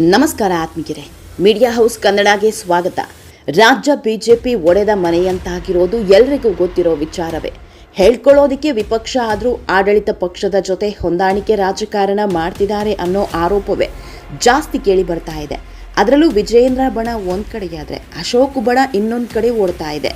ನಮಸ್ಕಾರ ಆತ್ಮೀಯರೇ. Media house ಕನ್ನಡಗೆ ಸ್ವಾಗತ. ರಾಜ್ಯ ಬಿಜೆಪಿ ಒಡೆದ ಮನೆಯಂತಾಗಿರೋದು ಎಲ್ರಿಗೂ ಗೊತ್ತಿರೋ ವಿಚಾರವೇ. ಹೇಳ್ಕೊಳ್ಳೋದಿಕ್ಕೆ ವಿಪಕ್ಷ ಆದರೂ ಆಡಳಿತ ಪಕ್ಷದ ಜೊತೆ ಹೊಂದಾಣಿಕೆ ರಾಜಕಾರಣ ಮಾಡ್ತಿದ್ದಾರೆ ಅನ್ನೋ ಆರೋಪವೇ ಜಾಸ್ತಿ ಕೇಳಿ ಬರ್ತಾ ಇದೆ. ಅದರಲ್ಲೂ ವಿಜಯೇಂದ್ರ ಬಣ ಒಂದು ಕಡೆಯಾದರೆ ಅಶೋಕ್ ಬಣ ಇನ್ನೊಂದು ಕಡೆ ಓಡ್ತಾ ಇದೆ.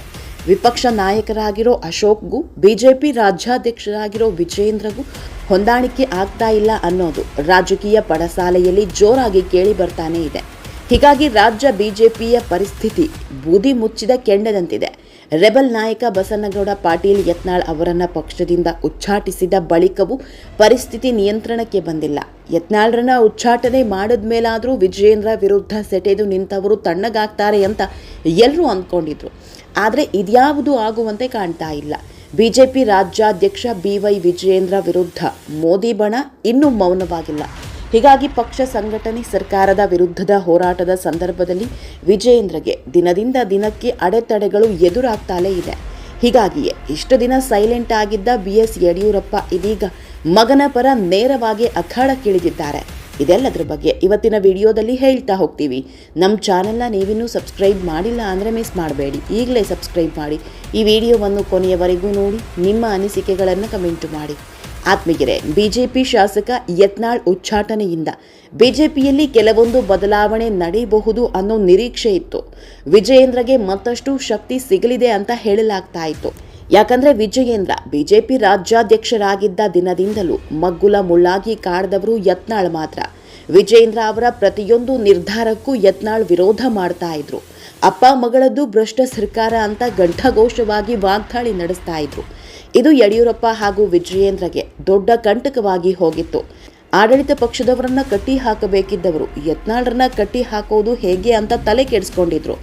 ವಿಪಕ್ಷ ನಾಯಕರಾಗಿರೋ ಅಶೋಕ್ಗೂ, ಬಿಜೆಪಿ ರಾಜ್ಯಾಧ್ಯಕ್ಷರಾಗಿರೋ ವಿಜೇಂದ್ರಗೂ ಹೊಂದಾಣಿಕೆ ಆಗ್ತಾ ಇಲ್ಲ ಅನ್ನೋದು ರಾಜಕೀಯ ಪಡಸಾಲೆಯಲ್ಲಿ ಜೋರಾಗಿ ಕೇಳಿ ಬರ್ತಾನೆ ಇದೆ. ಹೀಗಾಗಿ ರಾಜ್ಯ ಬಿಜೆಪಿಯ ಪರಿಸ್ಥಿತಿ ಬೂದಿ ಮುಚ್ಚಿದ ಕೆಂಡದಂತಿದೆ. ರೆಬಲ್ ನಾಯಕ ಬಸನಗೌಡ ಪಾಟೀಲ್ ಯತ್ನಾಳ್ ಅವರನ್ನು ಪಕ್ಷದಿಂದ ಉಚ್ಚಾಟಿಸಿದ ಬಳಿಕವೂ ಪರಿಸ್ಥಿತಿ ನಿಯಂತ್ರಣಕ್ಕೆ ಬಂದಿಲ್ಲ. ಯತ್ನಾಳ್ರನ್ನ ಉಚ್ಚಾಟನೆ ಮಾಡಿದ್ಮೇಲಾದರೂ ವಿಜಯೇಂದ್ರ ವಿರುದ್ಧ ಸೆಟೆದು ನಿಂತವರು ತಣ್ಣಗಾಗ್ತಾರೆ ಅಂತ ಎಲ್ಲರೂ ಅಂದ್ಕೊಂಡಿದ್ರು. ಆದರೆ ಇದ್ಯಾವುದು ಆಗುವಂತೆ ಕಾಣ್ತಾ ಇಲ್ಲ. ಬಿಜೆಪಿ ರಾಜ್ಯಾಧ್ಯಕ್ಷ ಬಿ ವೈ ವಿಜಯೇಂದ್ರ ವಿರುದ್ಧ ಮೋದಿ ಬಣ ಇನ್ನೂ ಮೌನವಾಗಿಲ್ಲ. ಹೀಗಾಗಿ ಪಕ್ಷ ಸಂಘಟನೆ ಸರ್ಕಾರದ ವಿರುದ್ಧದ ಹೋರಾಟದ ಸಂದರ್ಭದಲ್ಲಿ ವಿಜಯೇಂದ್ರಗೆ ದಿನದಿಂದ ದಿನಕ್ಕೆ ಅಡೆತಡೆಗಳು ಎದುರಾಗ್ತಾಲೇ ಇದೆ. ಹೀಗಾಗಿಯೇ ಇಷ್ಟು ದಿನ ಸೈಲೆಂಟ್ ಆಗಿದ್ದ ಬಿ ಎಸ್ ಯಡಿಯೂರಪ್ಪ ಇದೀಗ ಮಗನ ಪರ ನೇರವಾಗಿ ಅಖಾಡಕ್ಕಿಳಿದಿದ್ದಾರೆ. ಇದೆಲ್ಲದ್ರ ಬಗ್ಗೆ ಇವತ್ತಿನ ವಿಡಿಯೋದಲ್ಲಿ ಹೇಳ್ತಾ ಹೋಗ್ತೀವಿ. ನಮ್ಮ ಚಾನೆಲ್ನ ನೀವಿನ್ನೂ ಸಬ್ಸ್ಕ್ರೈಬ್ ಮಾಡಿಲ್ಲ ಅಂದರೆ ಮಿಸ್ ಮಾಡಬೇಡಿ. ಈಗಲೇ ಸಬ್ಸ್ಕ್ರೈಬ್ ಮಾಡಿ. ಈ ವಿಡಿಯೋವನ್ನು ಕೊನೆಯವರೆಗೂ ನೋಡಿ, ನಿಮ್ಮ ಅನಿಸಿಕೆಗಳನ್ನು ಕಮೆಂಟ್ ಮಾಡಿ. ಆತ್ಮೀಯರೇ, ಬಿಜೆಪಿ ಶಾಸಕ ಯತ್ನಾಳ್ ಉಚ್ಚಾಟನೆಯಿಂದ ಬಿಜೆಪಿಯಲ್ಲಿ ಕೆಲವೊಂದು ಬದಲಾವಣೆ ನಡೆಯಬಹುದು ಅನ್ನೋ ನಿರೀಕ್ಷೆ ಇತ್ತು. ವಿಜಯೇಂದ್ರಗೆ ಮತ್ತಷ್ಟು ಶಕ್ತಿ ಸಿಗಲಿದೆ ಅಂತ ಹೇಳಲಾಗ್ತಾ ಇತ್ತು. ಯಾಕಂದ್ರೆ ವಿಜಯೇಂದ್ರ ಬಿಜೆಪಿ ರಾಜ್ಯಾಧ್ಯಕ್ಷರಾಗಿದ್ದ ದಿನದಿಂದಲೂ ಮಗ್ಗುಲ ಮುಳ್ಳಾಗಿ ಕಾಡ್ದವರು ಯತ್ನಾಳ್ ಮಾತ್ರ. ವಿಜಯೇಂದ್ರ ಅವರ ಪ್ರತಿಯೊಂದು ನಿರ್ಧಾರಕ್ಕೂ ಯತ್ನಾಳ್ ವಿರೋಧ ಮಾಡ್ತಾ ಇದ್ರು. ಅಪ್ಪ ಮಗಳದ್ದು ಭ್ರಷ್ಟ ಸರ್ಕಾರ ಅಂತ ಗಂಠಘೋಷವಾಗಿ ವಾಗ್ದಾಳಿ ನಡೆಸ್ತಾ ಇದ್ರು. ಇದು ಯಡಿಯೂರಪ್ಪ ಹಾಗೂ ವಿಜಯೇಂದ್ರಗೆ ದೊಡ್ಡ ಕಂಟಕವಾಗಿ ಹೋಗಿತ್ತು. ಆಡಳಿತ ಪಕ್ಷದವರನ್ನ ಕಟ್ಟಿ ಹಾಕಬೇಕಿದ್ದವರು ಯತ್ನಾಳ್ರನ್ನ ಕಟ್ಟಿ ಹಾಕೋದು ಹೇಗೆ ಅಂತ ತಲೆ ಕೆಡಿಸ್ಕೊಂಡಿದ್ರು.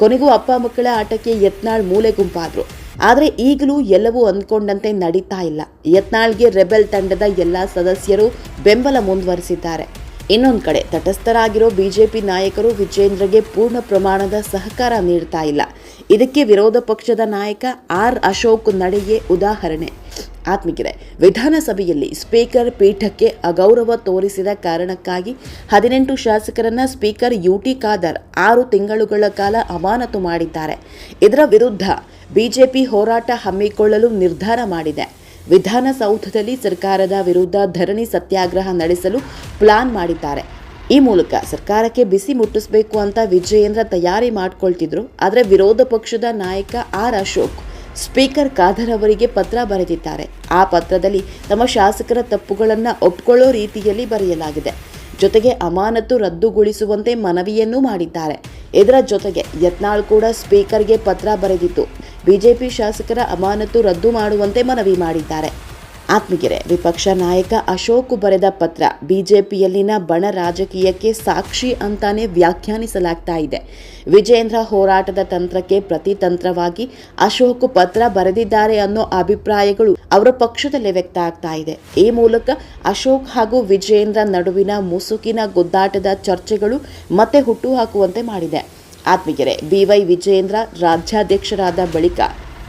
ಕೊನೆಗೂ ಅಪ್ಪ ಮಕ್ಕಳ ಆಟಕ್ಕೆ ಯತ್ನಾಳ್ ಮೂಲೆ ಗುಂಪಾದ್ರು ಆದರೆ ಈಗಲೂ ಎಲ್ಲವೂ ಅಂದ್ಕೊಂಡಂತೆ ನಡೀತಾ ಇಲ್ಲ. ಯತ್ನಾಳ್ಗೆ ರೆಬೆಲ್ ತಂಡದ ಎಲ್ಲ ಸದಸ್ಯರು ಬೆಂಬಲ ಮುಂದುವರಿಸಿದ್ದಾರೆ. ಇನ್ನೊಂದು ಕಡೆ ತಟಸ್ಥರಾಗಿರೋ ಬಿಜೆಪಿ ನಾಯಕರು ವಿಜೇಂದ್ರಗೆ ಪೂರ್ಣ ಪ್ರಮಾಣದ ಸಹಕಾರ ನೀಡ್ತಾ ಇಲ್ಲ. ಇದಕ್ಕೆ ವಿರೋಧ ಪಕ್ಷದ ನಾಯಕ ಆರ್ ಅಶೋಕ್ ನಡೆಯೇ ಉದಾಹರಣೆ. ಆತ್ಮಿಕರೆ, ವಿಧಾನಸಭೆಯಲ್ಲಿ ಸ್ಪೀಕರ್ ಪೀಠಕ್ಕೆ ಅಗೌರವ ತೋರಿಸಿದ ಕಾರಣಕ್ಕಾಗಿ ಹದಿನೆಂಟು ಶಾಸಕರನ್ನ ಸ್ಪೀಕರ್ ಯುಟಿ ಖಾದರ್ ಆರು ತಿಂಗಳುಗಳ ಕಾಲ ಅಮಾನತು ಮಾಡಿದ್ದಾರೆ. ಇದರ ವಿರುದ್ಧ ಬಿಜೆಪಿ ಹೋರಾಟ ಹಮ್ಮಿಕೊಳ್ಳಲು ನಿರ್ಧಾರ ಮಾಡಿದೆ. ವಿಧಾನಸೌಧದಲ್ಲಿ ಸರ್ಕಾರದ ವಿರುದ್ಧ ಧರಣಿ ಸತ್ಯಾಗ್ರಹ ನಡೆಸಲು ಪ್ಲಾನ್ ಮಾಡಿದ್ದಾರೆ. ಈ ಮೂಲಕ ಸರ್ಕಾರಕ್ಕೆ ಬಿಸಿ ಮುಟ್ಟಿಸಬೇಕು ಅಂತ ವಿಜಯೇಂದ್ರ ತಯಾರಿ ಮಾಡ್ಕೊಳ್ತಿದ್ರು, ಆದರೆ ವಿರೋಧ ಪಕ್ಷದ ನಾಯಕ ಆರ್ ಅಶೋಕ್ ಸ್ಪೀಕರ್ ಖಾದರ್ ಅವರಿಗೆ ಪತ್ರ ಬರೆದಿದ್ದಾರೆ. ಆ ಪತ್ರದಲ್ಲಿ ತಮ್ಮ ಶಾಸಕರ ತಪ್ಪುಗಳನ್ನು ಒಪ್ಕೊಳ್ಳೋ ರೀತಿಯಲ್ಲಿ ಬರೆಯಲಾಗಿದೆ. ಜೊತೆಗೆ ಅಮಾನತು ರದ್ದುಗೊಳಿಸುವಂತೆ ಮನವಿಯನ್ನೂ ಮಾಡಿದ್ದಾರೆ. ಇದರ ಜೊತೆಗೆ ಯತ್ನಾಳ್ ಕೂಡ ಸ್ಪೀಕರ್ಗೆ ಪತ್ರ ಬರೆದಿತ್ತು ಬಿಜೆಪಿ ಶಾಸಕರ ಅಮಾನತು ರದ್ದು ಮಾಡುವಂತೆ ಮನವಿ ಮಾಡಿದ್ದಾರೆ. ಆತ್ಮಗೆರೆ ವಿಪಕ್ಷ ನಾಯಕ ಅಶೋಕ್ ಬರೆದ ಪತ್ರ ಬಿಜೆಪಿಯಲ್ಲಿನ ಬಣ ರಾಜಕೀಯಕ್ಕೆ ಸಾಕ್ಷಿ ಅಂತಾನೆ ವ್ಯಾಖ್ಯಾನಿಸಲಾಗ್ತಾ ಇದೆ. ವಿಜೇಂದ್ರ ಹೋರಾಟದ ತಂತ್ರಕ್ಕೆ ಪ್ರತಿತಂತ್ರವಾಗಿ ಅಶೋಕ್ ಪತ್ರ ಬರೆದಿದ್ದಾರೆ ಅನ್ನೋ ಅಭಿಪ್ರಾಯಗಳು ಅವರ ಪಕ್ಷದಲ್ಲಿ ವ್ಯಕ್ತ ಆಗ್ತಾ ಇದೆ. ಈ ಮೂಲಕ ಅಶೋಕ್ ಹಾಗೂ ವಿಜೇಂದ್ರ ನಡುವಿನ ಮುಸುಕಿನ ಗುದ್ದಾಟದ ಚರ್ಚೆಗಳು ಮತ್ತೆ ಹುಟ್ಟುಹಾಕುವಂತೆ ಮಾಡಿದೆ. ಆತ್ಮೀಯರೇ ಬಿವೈ ವಿಜೇಂದ್ರ ರಾಜ್ಯಾಧ್ಯಕ್ಷರಾದ ಬಳಿಕ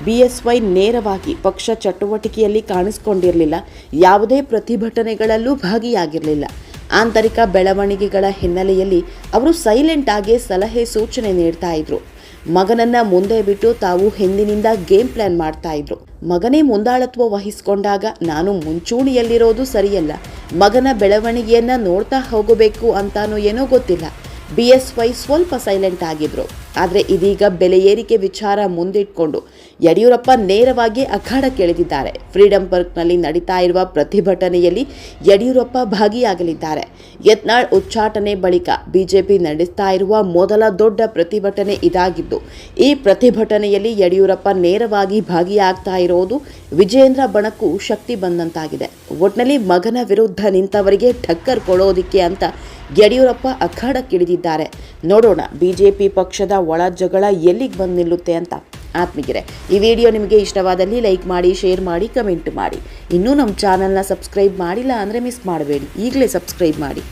ಬಿಎಸ್ವೈ ನೇರವಾಗಿ ಪಕ್ಷ ಚಟುವಟಿಕೆಯಲ್ಲಿ ಕಾಣಿಸಿಕೊಂಡಿರಲಿಲ್ಲ. ಯಾವುದೇ ಪ್ರತಿಭಟನೆಗಳಲ್ಲೂ ಭಾಗಿಯಾಗಿರಲಿಲ್ಲ. ಆಂತರಿಕ ಬೆಳವಣಿಗೆಗಳ ಹಿನ್ನೆಲೆಯಲ್ಲಿ ಅವರು ಸೈಲೆಂಟ್ ಆಗಿ ಸಲಹೆ ಸೂಚನೆ ನೀಡ್ತಾ ಇದ್ರು. ಮಗನನ್ನ ಮುಂದೆ ಬಿಟ್ಟು ತಾವು ಹಿಂದಿನಿಂದ ಗೇಮ್ ಪ್ಲಾನ್ ಮಾಡ್ತಾ ಇದ್ರು. ಮಗನೇ ಮುಂದಾಳತ್ವ ವಹಿಸಿಕೊಂಡಾಗ ನಾನು ಮುಂಚೂಣಿಯಲ್ಲಿರೋದು ಸರಿಯಲ್ಲ. ಮಗನ ಬೆಳವಣಿಗೆಯನ್ನ ನೋಡ್ತಾ ಹೋಗಬೇಕು ಅಂತಾನೋ ಏನೋ ಗೊತ್ತಿಲ್ಲ. ಬಿ ಎಸ್ ವೈ ಸ್ವಲ್ಪ ಸೈಲೆಂಟ್ ಆಗಿದ್ರು. ಆದರೆ ಇದೀಗ ಬೆಲೆ ಏರಿಕೆ ವಿಚಾರ ಮುಂದಿಟ್ಕೊಂಡು ಯಡಿಯೂರಪ್ಪ ನೇರವಾಗಿ ಅಖಾಡಕ್ಕಿಳಿದಿದ್ದಾರೆ ಫ್ರೀಡಂ ಪಾರ್ಕ್ನಲ್ಲಿ ನಡೀತಾ ಇರುವ ಪ್ರತಿಭಟನೆಯಲ್ಲಿ ಯಡಿಯೂರಪ್ಪ ಭಾಗಿಯಾಗಲಿದ್ದಾರೆ. ಯತ್ನಾಳ್ ಉಚ್ಚಾಟನೆ ಬಳಿಕ ಬಿಜೆಪಿ ನಡೆಸ್ತಾ ಇರುವ ಮೊದಲ ದೊಡ್ಡ ಪ್ರತಿಭಟನೆ ಇದಾಗಿದ್ದು, ಈ ಪ್ರತಿಭಟನೆಯಲ್ಲಿ ಯಡಿಯೂರಪ್ಪ ನೇರವಾಗಿ ಭಾಗಿಯಾಗ್ತಾ ಇರೋದು ವಿಜೇಂದ್ರ ಬಣಕ್ಕೂ ಶಕ್ತಿ ಬಂದಂತಾಗಿದೆ. ಒಟ್ನಲ್ಲಿ ಮಗನ ವಿರುದ್ಧ ನಿಂತವರಿಗೆ ಠಕ್ಕರ್ ಕೊಡೋದಿಕ್ಕೆ ಅಂತ ಯಡಿಯೂರಪ್ಪ ಅಖಾಡಕ್ಕಿಳಿದಿದ್ದಾರೆ ನೋಡೋಣ, ಬಿಜೆಪಿ ಪಕ್ಷದ ಒಳ ಜಗಳ ಎಲ್ಲಿಗೆ ಬಂದು ನಿಲ್ಲುತ್ತೆ ಅಂತ ಆತ್ಮಿಗಿರೆ ಈ ವಿಡಿಯೋ ನಿಮಗೆ ಇಷ್ಟವಾದಲ್ಲಿ ಲೈಕ್ ಮಾಡಿ, ಶೇರ್ ಮಾಡಿ, ಕಮೆಂಟ್ ಮಾಡಿ. ಇನ್ನೂ ನಮ್ಮ ಚಾನಲ್ನ ಸಬ್ಸ್ಕ್ರೈಬ್ ಮಾಡಿಲ್ಲ ಅಂದರೆ ಮಿಸ್ ಮಾಡಬೇಡಿ. ಈಗಲೇ ಸಬ್ಸ್ಕ್ರೈಬ್ ಮಾಡಿ.